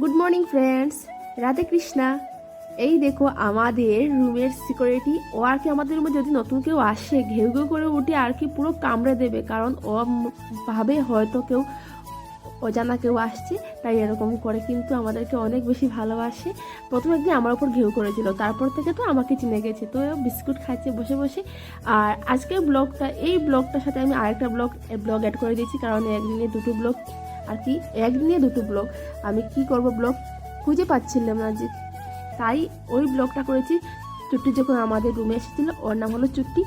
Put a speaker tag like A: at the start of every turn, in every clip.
A: Good morning friends Radhe Krishna. এই দেখো, আমাদের রুমের সিকিউরিটি ও আর কি আমাদের রুমে যদি নতুন কেউ আসে, ঘেউ ঘেউ করে উঠে আর কি পুরো কামড়ে দেবে, কারণ ও ভাবে হয়তো কেউ অজানা কেউ আসছে, তাই এরকম করে কিন্তু আমাদেরকে অনেক বেশি ভালোবাসে। প্রথম একদিন আমার উপর ঘেউ করেছিল, তারপর থেকে তো আমাকে চিনে গেছে। তো বিস্কুট খাচ্ছে বসে বসে। আর আজকের ব্লগটা, এই ব্লগটার সাথে আমি আরেকটা ব্লগ ব্লগ অ্যাড করে দিয়েছি, কারণ একদিনে দুটো ব্লগ আর কি এক একদিনে দুটো ব্লগ। আমি কি করব ব্লগ? খুঁজে পাচ্ছিলাম না যে, তাই ওই ব্লগটা করেছি। চুট্টি যখন আমাদের রুমে এসেছিল, ওর নাম হলো চুট্টি।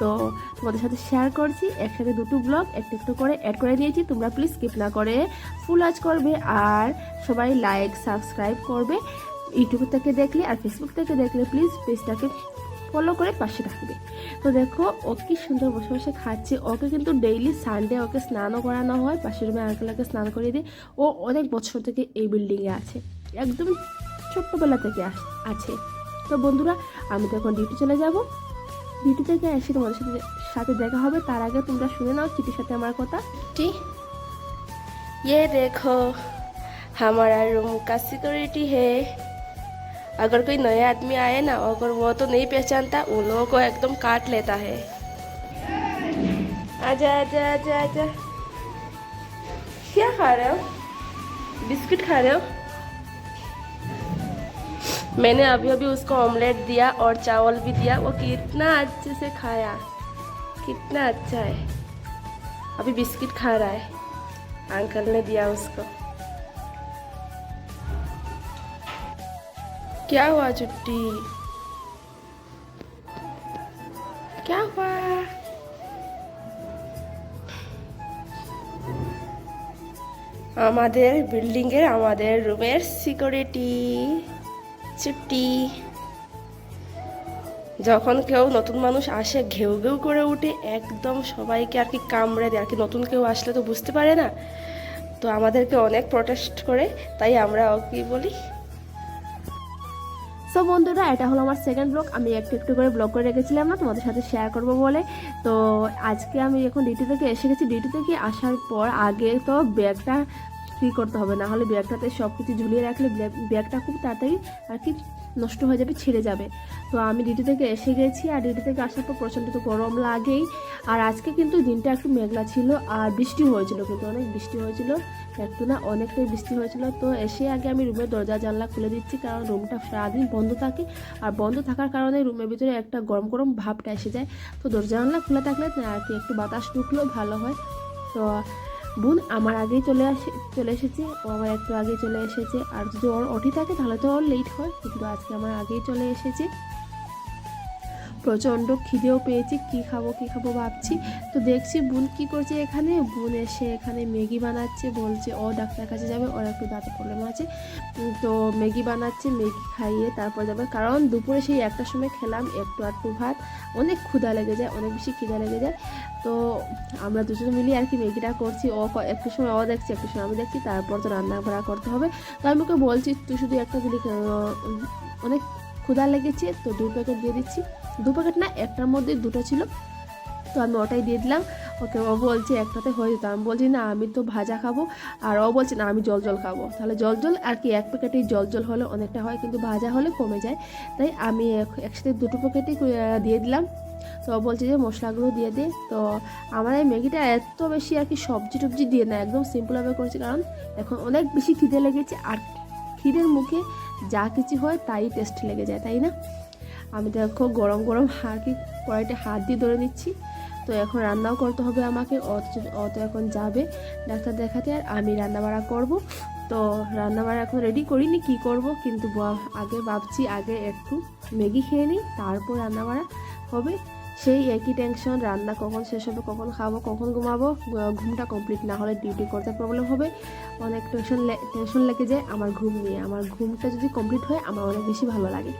A: তো তোমাদের সাথে শেয়ার করছি, একসাথে দুটো ব্লগ, একটু একটু করে অ্যাড করে দিয়েছি তোমরা প্লিজ স্কিপ না করে ফুল আজ করবে আর সবাই লাইক সাবস্ক্রাইব করবে। ইউটিউব থেকে দেখলে আর ফেসবুক থেকে দেখলে প্লিজ পেজটাকে ফলো করে পাশে রাখবে তো দেখো ও কি সুন্দর বসে বসে খাচ্ছে ওকে কিন্তু ডেইলি সানডে ওকে স্নানও করানো হয় পাশের রুমে আঙ্কেলকে স্নান করিয়ে দিই ও অনেক বছর থেকে এই বিল্ডিংয়ে আছে একদম ছোট্টবেলা থেকে আস- আছে তো বন্ধুরা আমি তো এখন ডিউটি চলে যাব ডিউটি থেকে এসে তোমাদের সাথে সাথে দেখা হবে তার আগে তোমরা শুনে নাও চিটির সাথে আমার কথা
B: टी ये देखो हमारा रूम का सिक्योरिटी है अगर कोई नया आदमी आए ना, अगर वो तो नहीं पहचानता उन लोगों को एकदम काट लेता है। आजा आजा आजा आजा। क्या खा रहे हो? बिस्किट खा रहे हो? मैंने अभी अभी उसको ऑमलेट दिया और चावल भी दिया। वो कितना अच्छे से खाया। कितना अच्छा है। अभी बिस्किट खा रहा है। अंकल ने दिया उसको। क्या हुआ छुट्टी क्या हुआ আমাদের বিল্ডিংয়ের আমাদের রুমের সিকিউরিটি ছুটি যখন কেউ নতুন মানুষ আসে ঘেউ ঘেউ করে উঠে একদম সবাইকে আর কি কামড়ে দেয় আর কি নতুন কেউ আসলে তো বুঝতে পারে না তো আমাদেরকে অনেক প্রোটেস্ট করে তাই আমরা ও কি বলি
A: সো বন্ধুরা, এটা হলো আমার সেকেন্ড ব্লগ আমি একটু একটু করে ব্লগ করে রেখেছিলাম না, তোমাদের সাথে শেয়ার করব বলে। তো, আজকে আমি এখন ডিউটি থেকে এসে গেছি। ডিউটি থেকে আসার পর আগে তো ব্যাগটা ফ্রি করতে হবে, না হলে ব্যাগটাতে সব কিছু ঝুলিয়ে রাখলে ব্যাগ- ব্যাগটা খুব তাড়াতাড়ি আর কি নষ্ট হয়ে যাবে, ছিঁড়ে যাবে। তো আমি ডিউটি থেকে এসে গেছি আর ডিউটি থেকে আসার পর প্রচণ্ড তো গরম লাগেই। আর আজকে কিন্তু দিনটা একটু মেঘলা ছিল আর বৃষ্টি হয়েছিল কিন্তু অনেক বৃষ্টি হয়েছিল। একটু না অনেকটাই বৃষ্টি হয়েছিল। তো এসে আগে আমি রুমের দরজা, জানলা খুলে দিচ্ছি কারণ রুমটা সারাদিন বন্ধ থাকে। আর বন্ধ থাকার কারণে রুমের ভিতরে একটা গরম গরম ভাবটা এসে যায়। তো দরজা, জানলা খোলা থাকলে আর কি একটু বাতাস ঢুকলেও ভালো হয়। তো বোন আমার আগেই চলে আসে, চলে এসেছে, ও আমার একটু আগেই চলে এসেছে। আর যদি ওর ওঠি থাকে তাহলে তো ওর লেট হয়, কিন্তু আজকে আমার আগেই চলে এসেছে। প্রচণ্ড খিদেও পেয়েছি, কি খাব কি খাব ভাবছি। তো দেখছি বোন কি করছে এখানে? বোন এসে এখানে ম্যাগি বানাচ্ছে, বলছে, ও, ডাক্তার কাছে যাবে, ওর একটু দাঁতের প্রবলেম আছে। তো ম্যাগি বানাচ্ছে, ম্যাগি খাইয়ে তারপর যাবে। কারণ দুপুরে সেই একটার সময় খেলাম, একটু আধটু ভাত, অনেক ক্ষুধা লেগে যায়, অনেক বেশি খিদা লেগে যায়। তো আমরা দুজনে মিলিয়ে আর কি ম্যাগিটা করছি, ও একটু সময় ও দেখছি, একটু সময় আমি দেখছি, তারপর তো রান্না করতে হবে। তো আমি ওকে বলছি, তুই শুধু একটা দিলি অনেক ক্ষুধা লেগেছে, তো দু প্যাকেট দিয়ে দিচ্ছি। দু প্যাকেট না, একটার মধ্যে দুটো ছিল। তো আমি ওটাই দিয়ে দিলাম। ওকে, ও বলছে একটাতে হয়ে যেত। আমি বলছি, না, আমি তো ভাজা খাব। আর ও বলছে, না, আমি জল জল খাব। তাহলে জল জল আর কি, এক প্যাকেটেই জল জল হলে অনেকটা হয়, কিন্তু ভাজা হলে কমে যায়। তাই আমি একসাথে দুটো প্যাকেটই দিয়ে দিলাম। তো ও বলছে যে, মশলাগুলো দিয়ে দে। তো আমার এই ম্যাগিটা এত বেশি আর কি, সবজি টবজি দিয়ে না, একদম সিম্পলভাবে করছি। কারণ এখন অনেক বেশি খিদে লেগেছে। আর খিদের মুখে যা কিছু হয় তাই টেস্ট লেগে যায়, তাই না? আমি দেখো গরম গরম আর কি কড়াইটা হাত দিয়ে ধরে নিচ্ছি। তো এখন রান্নাও করতে হবে আমাকে, অত অত এখন যাবে ডাক্তার দেখাতে আর আমি রান্না বাড়া করব। তো রান্না বাড়া এখন রেডি করিনি, কি করব? কিন্তু আগে ভাবছি আগে একটু ম্যাগি খেয়ে নিই, তারপর রান্না বাড়া হবে। সেই একই টেনশন রান্না কখন শেষ হবে, কখন খাব, কখন ঘুমাবো ঘুমটা কমপ্লিট না হলে ডিউটি করতে প্রবলেম হবে। অনেক টেনশন টেনশন লেগে যায় আমার ঘুম নিয়ে। আমার ঘুমটা যদি কমপ্লিট হয়, আমার অনেক বেশি ভালো লাগে।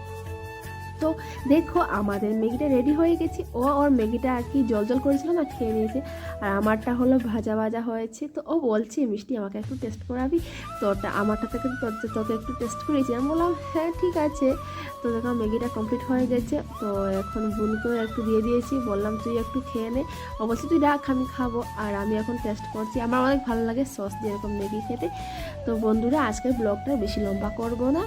A: তো দেখো, আমাদের ম্যাগিটা রেডি হয়ে গেছে। ও ওর ম্যাগিটা আর কি জল জল করেছিল না, খেয়ে নিয়েছে। আর আমারটা হলো ভাজা ভাজা হয়েছে। তো ও বলছে, মিষ্টি, আমাকে একটু টেস্ট করাবি? তো ওটা আমারটা থেকে তোকে একটু টেস্ট করেছি আমি বললাম হ্যাঁ ঠিক আছে। তো দেখো, ম্যাগিটা কমপ্লিট হয়ে গেছে। তো এখন বোনকেও একটু দিয়ে দিয়েছি। বললাম, তুই একটু খেয়ে নে। অবশ্যই তুই রাখ, আমি খাব। আর আমি এখন টেস্ট করছি। আমার অনেক ভালো লাগে সস দিয়ে এরকম ম্যাগি খেতে। তো বন্ধুরা, আজকের ব্লগটা বেশি লম্বা করব না।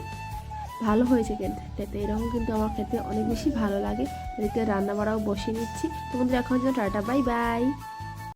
A: ভালো হয়েছে খেতে। এরকম কিন্তু আমার খেতে অনেক বেশি ভালো লাগে। এদিকে রান্না বাড়াও বসিয়ে নিচ্ছি তো বন্ধুরা, এখন জন্য টাটা, বাই বাই।